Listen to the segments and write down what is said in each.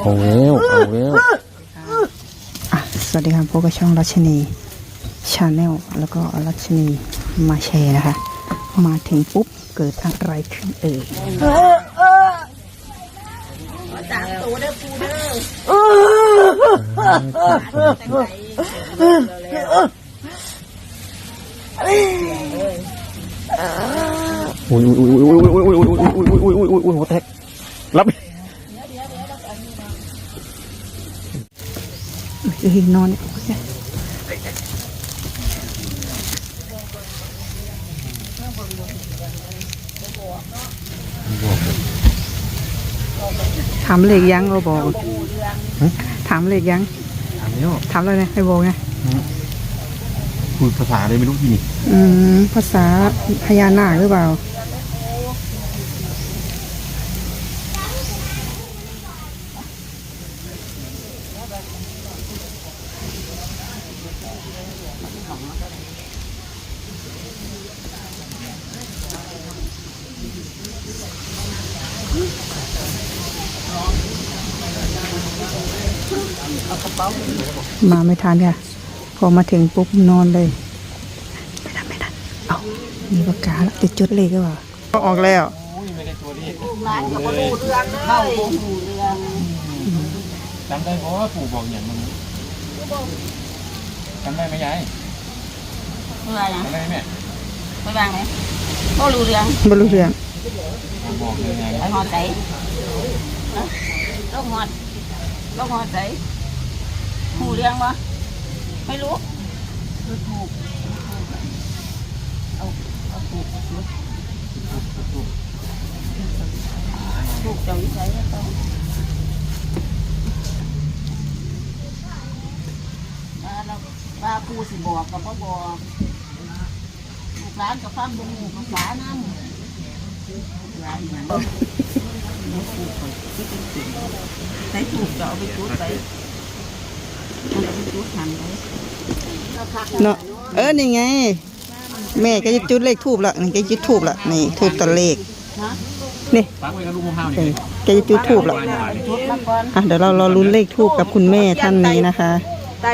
เอาแล้วเอาแล้วอะสวัสดีครับพบกับช่องรัชนีชาแนลแล้วก็รัชนีมาแชร์นะคะ มาถึงปุ๊บเกิดอะไรขึ้นเอ่ยอุ้ อุ้ยอุ้ยอุ้ยอุ้ยอุ้ยอุ้ยอุ้ยอุ้ยอุ้ยอุ้ยอุ้ยอุ้ยอุ้ยหัวแตกรับเอ้ยนอนถามเลขยังเราบอกถามเลขยังถามแล้วถามอะไรนะให้บอกไงพูดภาษาอะไรไม่รู้ที่นี่อืมภาษาพญานาคหรือเปล่า มาไม่ทันค่ะ พอมาถึงปุ๊บนอนเลย ไม่ทันไม่ทันเอามีปากกาแล้วจะจดเลขหรือเปล่าก็ออกแล้วจำได้เพราะว่าปู่บอกอย่างมึงจำได้ไหมยายเมื่อนะจำได้ไหมแม่ไม่บางไหมก็รู้เรื่องบรรลุเรื่องปู่บอกยังไงไอ้หอดใจลูกหอดลูกหอดใจ หูเรื่องวะไม่รู้ถูกถูกเอาเอาถูกถูกถูกจ้าวิสัยแล้วต้องว่าเราว่าปูสิบอกกับพ่บอกลูกหลานกับฟังดูหมูกับฝาน้ำใส่ถูกจะเอาไปจุดไปเอาไปจุดหันไว้ เนาะเออนี่ไง แม่ก็จะจุดเลขทูบละนี่กจะจุดทูบละนี่ทูบตัวเลขนี่กับลูกมะพร้าวเอนี่อแกจะจุดทูบละอะเดี๋ยวเรารอลุ้นเลขทูบกับคุณแม่ท่านนี้นะคะ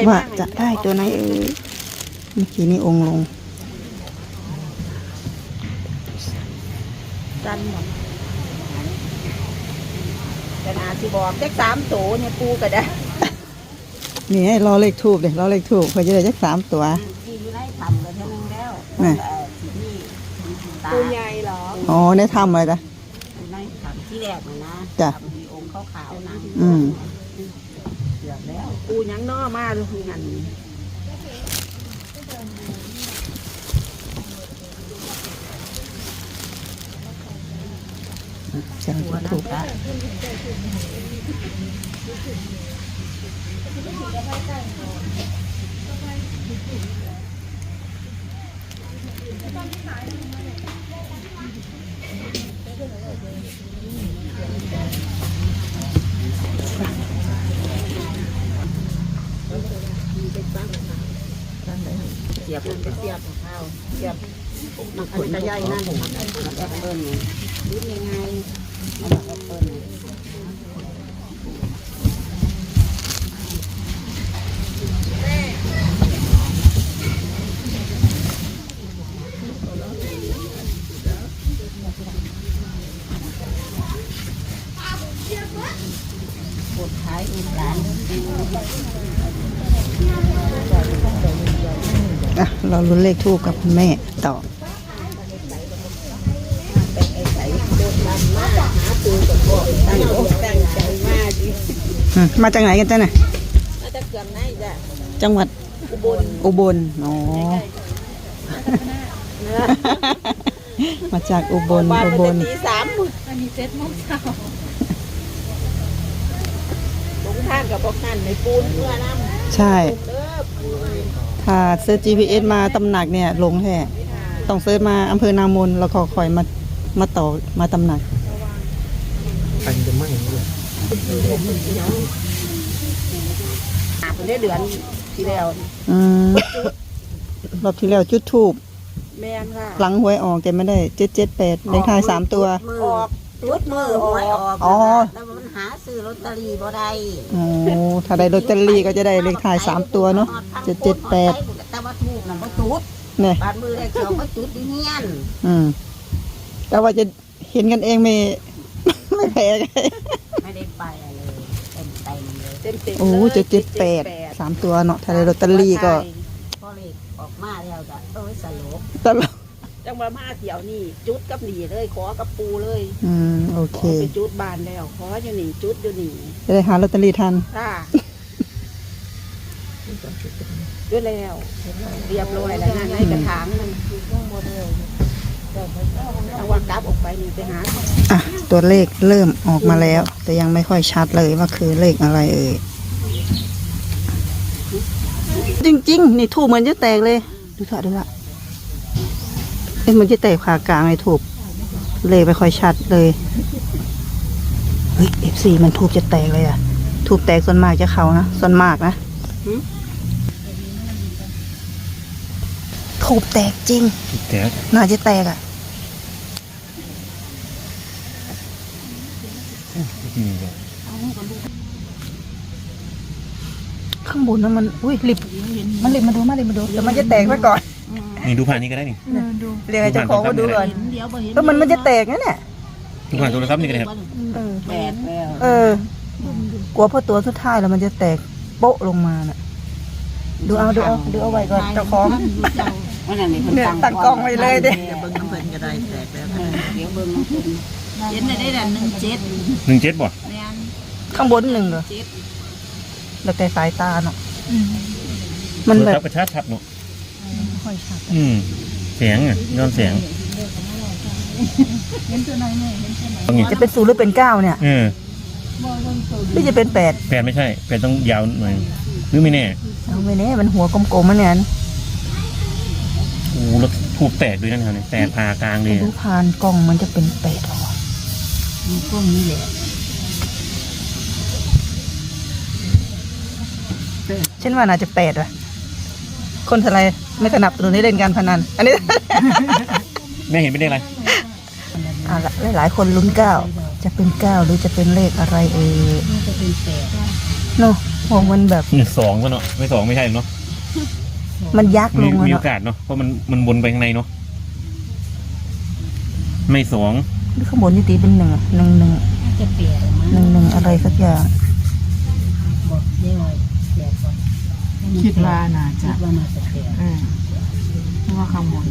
ว่าจะได้ตัวไหนเออเมื่อกี้นี่องค์ลงจันหมดแต่นาสิบอกเจ็กสามตัวเนี่ยปูก็ได้ นี่ให้รอเลขทูบเดี๋ยวรอเลขทูบเพื่อจะได้จักสามตัวที่อยู่ในต่ำกันเท่านึงแล้วน่ะเอ่อที่นี่ตาปูใหญ่เหรออ๋อได้ทำอะไรจ้ะ อยู่ในต่ำที่แรกนะนะจ้ะต่ำที่องค์ขาวๆนะอืมเกือบแล้วปูหยังนอมาดูหันเสียงตัวจุดนั้ทูนบก็ เสียบมันก็เสียบของข้าวเสียบมันอันนี้ก็ใหญ่นั่นมันแอปเปิ้ลรู้ยังไงมันแอปเปิ้ล เราลุ้นเลขทูบกับคุณแม่ต่อตั้งอกตั้งใจมากดิอืมมาจากไหนกันจ้ะเนี่ยน่าจะเกือบไหนจ้ะจังหวัดอุบลอุบลอ๋อมาจากอุบลบ้านอุมันบจะลตีสามอันนี้เจ็ดโมงเช้าลงทางกับพวกนั่นในปูนเมื่อน้ำใช่เด้ อปูนถ้าเซิร์ช GPS มาตำหนักเนี่ยลงแท้ต้องเซิร์ชมาอำเภอนามนแล้วก็คอยมามาต่อมาตำหนักอันจะไหม้ด้วยอาบได้เดือนที่แล้วอืมรอบที่แล้วจุดทูบแมนค่ะหลังหวยออกแต่ไม่ได้เจ็ดเจ็ดแปดเลขท้ายสามตัวมือออกจุดมือหวยออกอ๋อ แล้วมันหา ซื้อลอตเตอรี่บ่ได้โอ้ถ้าได้ลอตเตอรี่ก็จะได้เลขท้ายสามตัวเนาะเจ็ดเจ็ดแปดแต่ว่าถูกน่ะบ่จุดเนี่ยบาดมือได้เขียวบ่จุดอยู่เฮียนอืมแต่ว่าจะเห็นกันเองไม่ไม่แพ้กันไม่ได้ไปอะไรเลยเต็มเต็มเลยเต็มเต็มโอ้เจ็ดเจ็ดแปดสามตัวเนาะถ้าได้ลอตเตอรี่ก็พอเลขออกมาแล้วก็เอ้ยสลบตลก จังหวะมาเดี๋ยวนี่จุดกับหนีเลย ขอกับปูเลยอืมโอขเค อไปจุดบานแล้ว ขออยู่นี่จุดอยู่นี่จะได้หาลอตเตอรี่ทัน ค่ะจุดแล้ว เรียบร้อยแล้วนะในกระถางมันเอาวางดับออกไปนี่ไปหาอะ ตัวเลขเริ่มออกมาแล้ว แต่ยังไม่ค่อยชัดเลยว่าคือเลขอะไรเอ่ย จริง ๆ นี่ถูกเหมือนจะแตกเลย ดูเถอะดูเถอะ เอ๊ะมันจะแตกขากลางเลยถูก เลขไม่ค่อยชัดเลยเฮ้ยเอฟซีมันทูบจะแตกเลยอะทูบแตกส่วนมากจะเขานะส่วนมากนะทูบแตกจริง แตกน่าจะแตกอะอืมข้างบนนั้นมัน อุ้ยหลิบมันหลิบมาดูมาหลิบมาดูเดี๋ยวมันจะแตกไว้ก่อน นี่ดูผ่านนี้ก็ได้นี่เรียกให้เจ้าของมาดูก่อนเดี๋ยวบ่เห็นแล้วมันมันจะแตกนะเนี่ยดูผ่านโทรศัพท์นี่ก็ได้ครับเออแปดแล้วเออ กลัวพอตัวสุดท้ายแล้วมันจะแตกโป๊ะลงมาน่ะ ดูเอาดูเอาดูเอาไว้ก่อนเจ้าของวันนั้นนี่เพิ่นเนี่ยตั้งกล้องไว้เลยเด้เดี๋ยวเบิ่งน้ำเพิ่นก็ได้แตกแล้วเดี๋ยวเบิ่งน้ำเพิ่นเห็นได้ได้ละ1 7หนึ่งเจ็ดบ่แม่นข้างบนหนึ่งเหรอเจ็ดแล้วแต่สายตาเนาะโทมันรแบศัพบท์กระชัดชัดเนาะไม่ ค่อยชัดอืมเสียงอะย้อนเสียงต้องอย่างจะเป็นศูนย์หรือเป็นเก้าเนี่ยเออหรือจะเป็นแปดแปดไม่ใช่แปดต้องยาวหน่อยหรือไม่แน่เอาไม่แน่มันหัวกลมๆมันเนี่ยโอ้แล้วถูกแตกด้วยนั่นเหรอเนี่ยแตกผ่ากลางเลยดูอะผ่านกล้องมันจะเป็นแปดหรอพวกนี้แหละเช่นว่าน่าจะแปดว่ะ คนทลาย ไม่สนับสนุนให้เล่นการพนัน อันนี้ แม่เห็นเป็นเลขอะไรอ่าหลายๆคนลุ้นเก้าจะเป็นเก้าหรือจะเป็นเลขอะไรเอ่ยน่าจะเป็นแปดเนาะมองมันแบบนี่สองก็เนาะไม่สองไม่ใช่เนาะมันยักษ์ลมีงอะมีโอเนาะกาสเนาะเพราะมันมันวนไปข้างในเนาะไม่สองหรือข้างบนนี่ตีเป็นหนึ่งอะหนึ่งหนึ่งน่าจะเปลี่ยนมั้งหนึ่งหนึ่งอะไรสักอย่าง คิดว่าน่าคิจะดว่าน่าจะแปดอืมเพราะว่าข้างบน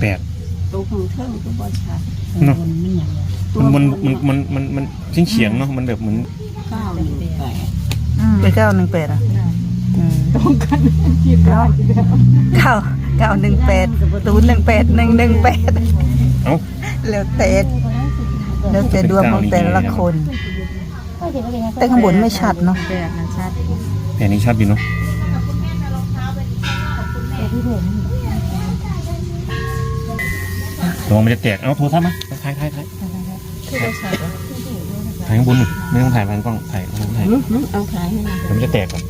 แปด ตัวของเทิงก็บ่ชัดเนอะ บนมันอย่างเงี้ยมันมันมันมันมันมันเฉียงเฉียงๆเนาะมันแบบเหมือนเก้าหนึ่งแปดเป็นเก้าหนึ่งแปดอะอืมเก้าเก้าเก้าหนึ่งแปดศูนย์หนึ่งแปดหนึ่งหนึ่งแปดเอ้า แล้วแต่แล้วแต่ดวงของแต่ละคน แต่ข้างบนไม่ชัดเนาะแปดนะชัดแผนนี้ชัดอยู่เนาะ ระวังมันจะแตก เอาโทรศัพท์มาถ่ายถ่ายถ่ายถ่ายข้างบนหน่อยไม่ต้องถ่ายผ่านกล้อง ถ่ายถ่ายเอาขายให้หน่อยเดี๋ยวมันจะแตกก่อน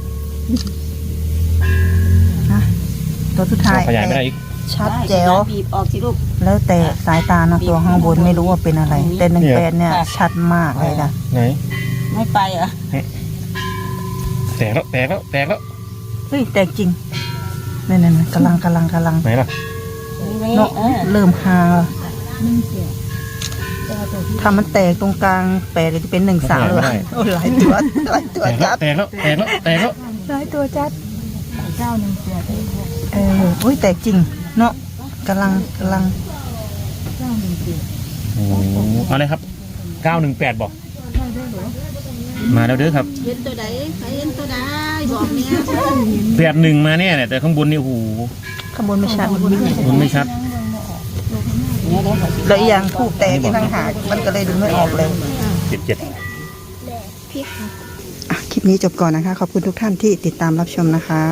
ตัวสุดท้ายขยายไม่ได้อีก ชัดแจ๋ว บีบออกสิลูก แล้วแต่สายตานะตัวข้างบนไม่รู้ว่าเป็นอะไร แต่หนึ่งแปดเนี่ย ชัดมากเลยนะไหน ไม่ไปเหรอ แตกแล้ว แตกแล้ว แตกแล้ว เฮ้ย แต่จริง นั่นๆๆกำลังกำลังกำลังไหนล่ะเนาะเออเริ่มฮาแล้วถ้ามันแตกตรงกลางแปดจะเป็นหนึ่งสามเลยโอ้หลายตัวหลายตัวแตกแล้จัวดแตกแล้วแตกแล้วแตกแล้วหลายตัวจัดเออโอ้ยแตกจริง เนาะกำลังกำลังโอ้โหเอาเลยครับ918บอก มาแล้วเด้อครับเห็นตัวใดใครเห็นตัวใดบอกเนี่ยแปดหนึ่งมาเนี่ยเนี่ยแต่ข้างบนนี่โอ้โหข้างบนไม่ชัดมันไม่ชัดแล้วอีกอย่างถูกแตกที่ทางหากมันก็เลยดูไม่ออกเลย เจ็ดเจ็ด อะคลิปนี้จบก่อนนะคะ ขอบคุณทุกท่านที่ติดตามรับชมนะคะ